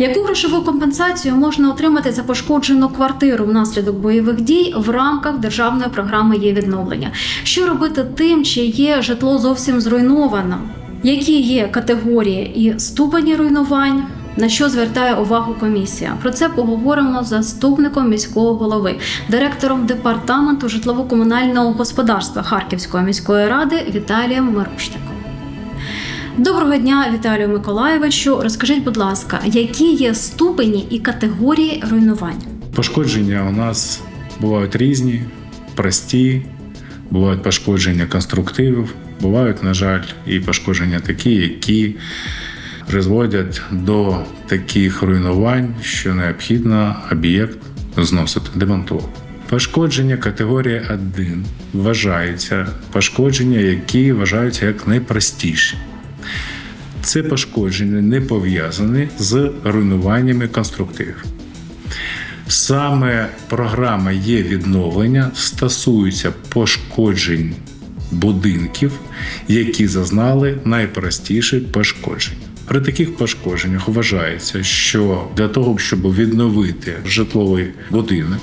Яку грошову компенсацію можна отримати за пошкоджену квартиру внаслідок бойових дій в рамках державної програми є відновлення? Що робити тим, чиє житло зовсім зруйновано? Які є категорії і ступені руйнувань? На що звертає увагу комісія? Про це поговоримо з заступником міського голови, директором департаменту житлово-комунального господарства Харківської міської ради Віталієм Мирошником. Доброго дня, Віталію Миколаєвичу. Розкажіть, будь ласка, які є ступені і категорії руйнувань? Пошкодження у нас бувають різні, прості, бувають пошкодження конструктивів, бувають, на жаль, і пошкодження такі, які призводять до таких руйнувань, що необхідно об'єкт зносити, демонтувати. Пошкодження категорії 1 вважаються пошкодження, які вважаються як найпростіші. Це пошкодження не пов'язані з руйнуваннями конструктивів. Саме програма є відновлення стосується пошкоджень будинків, які зазнали найпростіші пошкодження. При таких пошкодженнях вважається, що для того, щоб відновити житловий будинок,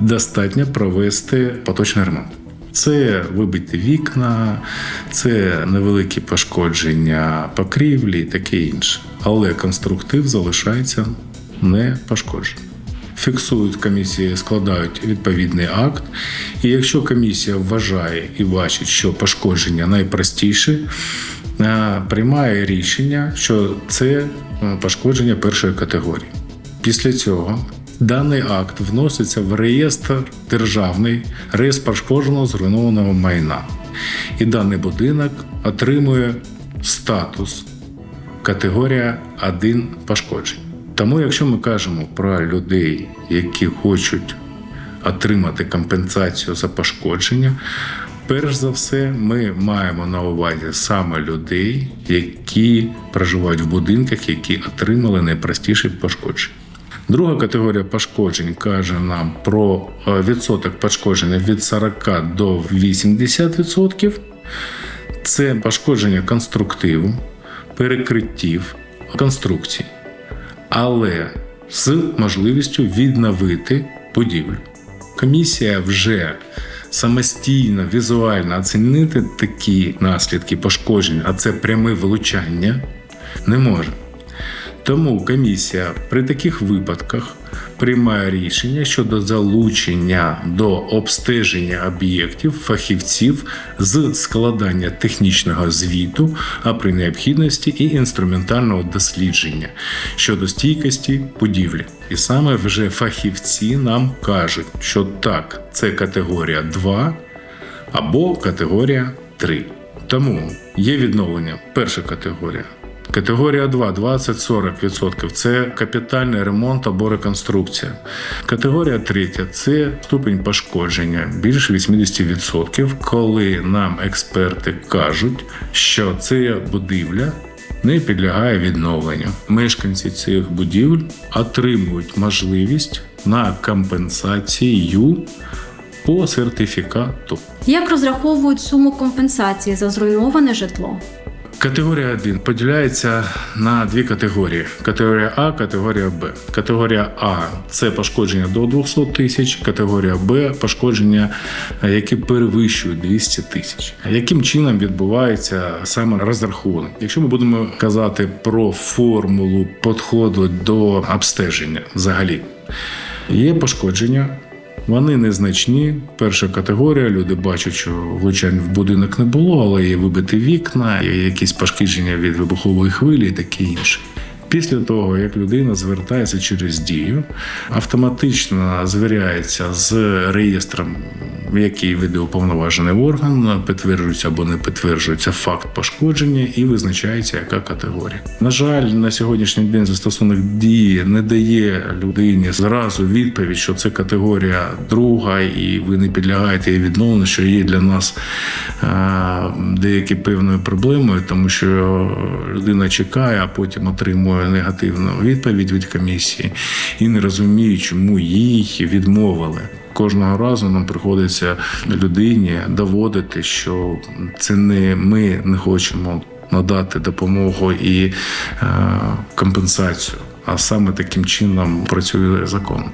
достатньо провести поточний ремонт. Це вибиті вікна, це невеликі пошкодження покрівлі і таке інше. Але конструктив залишається не пошкодженим. Фіксують комісії, складають відповідний акт. І якщо комісія вважає і бачить, що пошкодження найпростіше, е, приймає рішення, що це е, пошкодження першої категорії. Після цього даний акт вноситься в реєстр державний реєстр пошкодженого зруйнованого майна. І даний будинок отримує статус категорія 1 пошкоджень. Тому, якщо ми кажемо про людей, які хочуть отримати компенсацію за пошкодження, перш за все, ми маємо на увазі саме людей, які проживають в будинках, які отримали найпростіші пошкодження. Друга категорія пошкоджень каже нам про е, відсоток пошкодження від 40 до 80%. Це пошкодження конструктиву, перекриттів, конструкцій, але з можливістю відновити будівлю. Комісія вже самостійно візуально оцінити такі наслідки пошкоджень, а це пряме влучання, не може. Тому комісія при таких випадках приймає рішення щодо залучення до обстеження об'єктів фахівців з складання технічного звіту, а при необхідності і інструментального дослідження щодо стійкості будівлі. І саме вже фахівці нам кажуть, що так, це категорія 2 або категорія 3. Тому є відновлення. Перша категорія. Категорія 2 20-40% це капітальний ремонт або реконструкція. Категорія 3 це ступень пошкодження більш 80%, коли нам експерти кажуть, що ця будівля не підлягає відновленню. Мешканці цих будівель отримують можливість на компенсацію по сертифікату. Як розраховують суму компенсації за зруйноване житло? Категорія 1 поділяється на дві категорії: категорія А, категорія Б. Категорія А це пошкодження до 200 тисяч, категорія Б пошкодження, які перевищують 200 тисяч. Яким чином відбувається саме розрахунок? Якщо ми будемо казати про формулу підходу до обстеження взагалі, є пошкодження. Вони незначні. Перша категорія. Люди бачать, що влучань в будинок не було, але є вибиті вікна, є якісь пошкодження від вибухової хвилі і таке інше. Після того, як людина звертається через дію, автоматично звіряється з реєстром, який веде уповноважений орган, підтверджується або не підтверджується факт пошкодження і визначається, яка категорія. На жаль, на сьогоднішній день застосунок дії не дає людині зразу відповідь, що це категорія друга, і ви не підлягаєте її відновленню, що є для нас е, деякі певною проблемою, тому що людина чекає, а потім отримує негативну відповідь від комісії і не розуміє, чому їй відмовили. Кожного разу нам приходиться людині доводити, що це не ми не хочемо надати допомогу і е, компенсацію. а саме таким чином працює закон.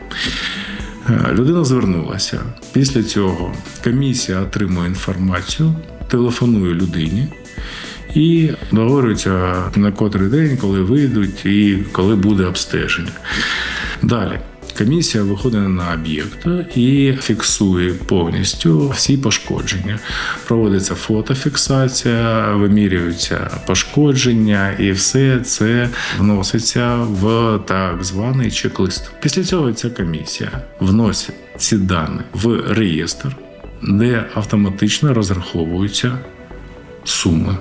Е, Людина звернулася. Після цього комісія отримує інформацію, телефонує людині і договорюється на котрий день, коли вийдуть і коли буде обстеження. Далі. Комісія виходить на об'єкт і фіксує повністю всі пошкодження. Проводиться фотофіксація, вимірюються пошкодження, і все це вноситься в так званий чек-лист. Після цього ця комісія вносить ці дані в реєстр, де автоматично розраховуються суми.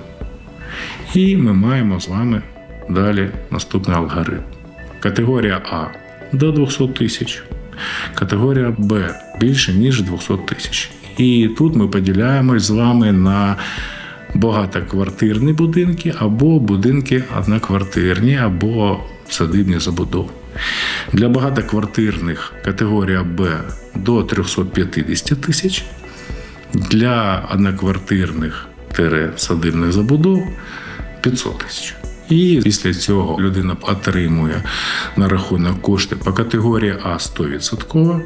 І ми маємо з вами далі наступний алгоритм. Категорія А до 200 тисяч, категорія Б більше ніж 200 тисяч. І тут ми поділяємось з вами на багатоквартирні будинки або будинки одноквартирні, або садибні забудови. Для багатоквартирних категорія Б до 350 тисяч, для одноквартирних садибних забудов 500 тисяч. І після цього людина отримує на рахунок кошти по категорії А 100%,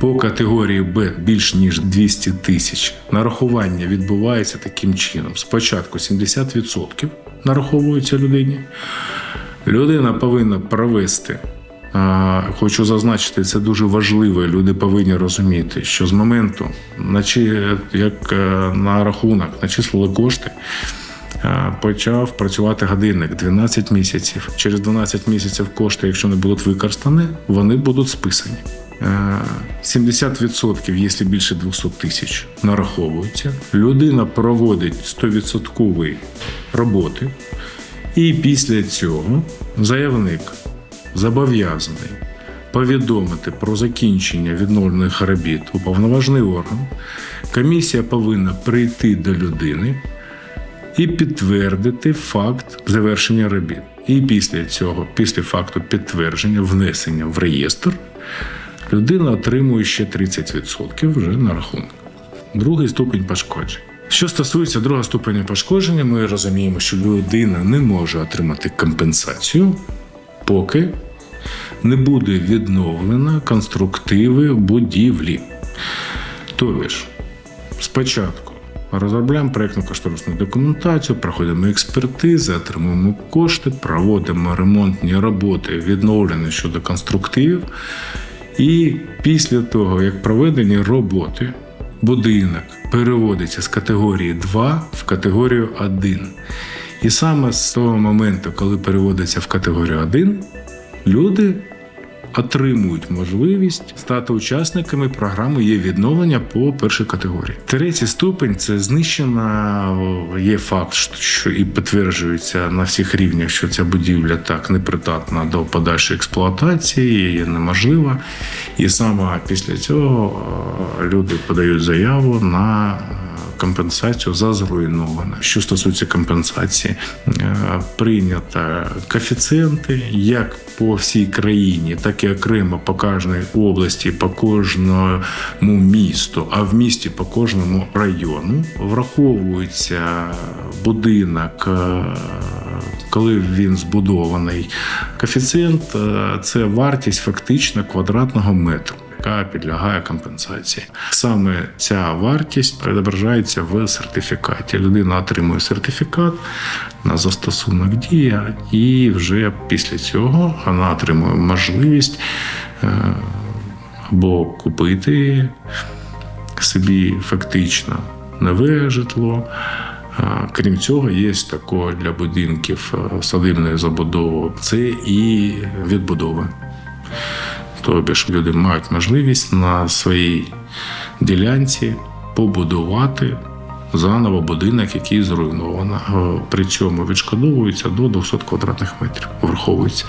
по категорії Б більш ніж 200 тисяч. Нарахування відбувається таким чином: спочатку 70% нараховується людині. Людина повинна провести. Хочу зазначити, це дуже важливо. Люди повинні розуміти, що з моменту, наче як е, на рахунок начислили кошти, почав працювати годинник 12 місяців. Через 12 місяців кошти, якщо не будуть використані, вони будуть списані. Е, 70%, якщо більше 200 тисяч, нараховуються. Людина проводить 100% роботи. І після цього заявник зобов'язаний повідомити про закінчення відновлених робіт уповноважений орган. Комісія повинна прийти до людини і підтвердити факт завершення робіт. І після цього, після факту підтвердження, внесення в реєстр, людина отримує ще 30% вже на рахунок. Другий ступінь пошкоджень. Що стосується другого ступеня пошкодження, ми розуміємо, що людина не може отримати компенсацію, поки не буде відновлено конструктиви будівлі. Тобто спочатку розробляємо проєктну кошторисну документацію, проходимо експертизи, отримуємо кошти, проводимо ремонтні роботи, відновлені щодо конструктивів. І після того, як проведені роботи, будинок переводиться з категорії 2 в категорію 1. І саме з того моменту, коли переводиться в категорію 1, люди отримують можливість стати учасниками програми є відновлення по першій категорії. Третій ступень це знищена. Є факт, що і підтверджується на всіх рівнях, що ця будівля так непридатна до подальшої експлуатації, її неможлива. І саме після цього люди подають заяву на компенсацію за зруйноване. Що стосується компенсації, е, прийнято коефіцієнти як по всій країні, так і окремо по кожній області, по кожному місту, а в місті по кожному району. Враховується будинок, е, коли він збудований. Коефіцієнт е, це вартість фактично квадратного метру яка підлягає компенсації. Саме ця вартість відображається в сертифікаті. Людина отримує сертифікат на застосунок дія, і вже після цього вона отримує можливість е, або купити собі фактично нове житло. Крім цього, є також для будинків е, садибної забудови. Це і відбудови. Тобто ж люди мають можливість на своїй ділянці побудувати заново будинок, який зруйновано. Е, При цьому відшкодовується до 200 квадратних метрів. Враховується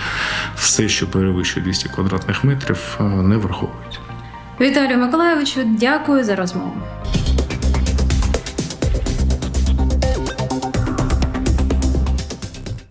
все, що перевищує 200 квадратних метрів, е, не враховується. Віталію Миколаєвичу, дякую за розмову.